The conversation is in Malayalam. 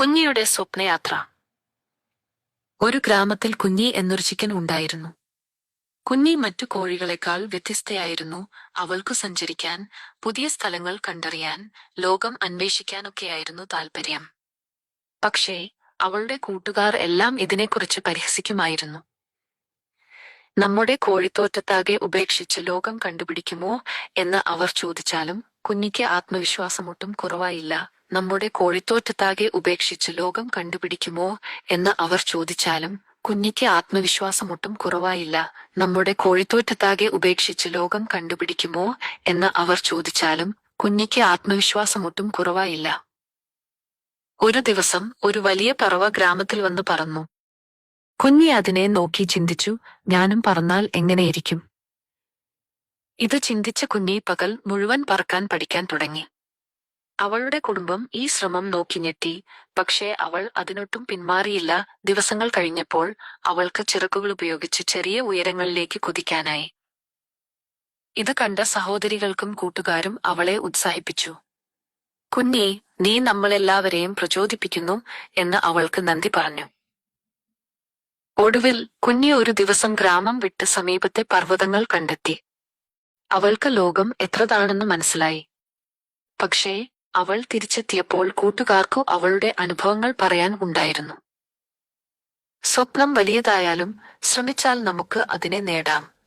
കുഞ്ഞിയുടെ സ്വപ്നയാത്ര. ഒരു ഗ്രാമത്തിൽ കുഞ്ഞി എന്നൊരു ചിക്കൻ ഉണ്ടായിരുന്നു. കുഞ്ഞി മറ്റു കോഴികളെക്കാൾ വ്യത്യസ്തയായിരുന്നു അവൾക്കു സഞ്ചരിക്കാൻ പുതിയ സ്ഥലങ്ങൾ കണ്ടറിയാൻ ലോകം അന്വേഷിക്കാനൊക്കെയായിരുന്നു താൽപര്യം. പക്ഷേ അവളുടെ കൂട്ടുകാർ എല്ലാം ഇതിനെക്കുറിച്ച് പരിഹസിക്കുമായിരുന്നു. നമ്മുടെ കോഴിത്തോറ്റത്താകെ ഉപേക്ഷിച്ച് ലോകം കണ്ടുപിടിക്കുമോ? എന്ന് അവർ ചോദിച്ചാലും കുഞ്ഞിക്ക് ആത്മവിശ്വാസമൊട്ടും കുറവായില്ല. നമ്മുടെ കോഴിത്തോറ്റത്താകെ ഉപേക്ഷിച്ച് ലോകം കണ്ടുപിടിക്കുമോ എന്ന് അവർ ചോദിച്ചാലും കുഞ്ഞിക്ക് ആത്മവിശ്വാസമൊട്ടും കുറവായില്ല. നമ്മുടെ കോഴിത്തോറ്റത്താകെ ഉപേക്ഷിച്ച് ലോകം കണ്ടുപിടിക്കുമോ എന്ന് അവർ ചോദിച്ചാലും കുഞ്ഞിക്ക് ആത്മവിശ്വാസമൊട്ടും കുറവായില്ല. ഒരു ദിവസം ഒരു വലിയ പറവ ഗ്രാമത്തിൽ വന്ന് പറന്നു കുഞ്ഞി അതിനെ നോക്കി ചിന്തിച്ചു. ഞാനും പറന്നാൽ എങ്ങനെയിരിക്കും? ഇത് ചിന്തിച്ച കുഞ്ഞി പകൽ മുഴുവൻ പറക്കാൻ പഠിക്കാൻ തുടങ്ങി. അവളുടെ കുടുംബം ഈ ശ്രമം നോക്കി ഞെട്ടി. പക്ഷേ അവൾ അതിനൊട്ടും പിന്മാറിയില്ല. ദിവസങ്ങൾ കഴിഞ്ഞപ്പോൾ അവൾക്ക് ചിറക്കുകൾ ഉപയോഗിച്ച് ചെറിയ ഉയരങ്ങളിലേക്ക് കുതിക്കാനായി. ഇത് കണ്ട സഹോദരികൾക്കും കൂട്ടുകാരും അവളെ ഉത്സാഹിപ്പിച്ചു. കുഞ്ഞി നീ നമ്മളെല്ലാവരെയും പ്രചോദിപ്പിക്കുന്നു എന്ന് അവൾക്ക് നന്ദി പറഞ്ഞു. ഒടുവിൽ കുഞ്ഞി ഒരു ദിവസം ഗ്രാമം വിട്ട് സമീപത്തെ പർവതങ്ങൾ കണ്ടെത്തി. അവൾക്ക് ലോകം എത്രതാണെന്ന് മനസ്സിലായി. പക്ഷേ അവൾ തിരിച്ചെത്തിയപ്പോൾ കൂട്ടുകാർക്കു അവളുടെ അനുഭവങ്ങൾ പറയാൻ ഉണ്ടായിരുന്നു. സ്വപ്നം വലിയതായാലും ശ്രമിച്ചാൽ നമുക്ക് അതിനെ നേടാം.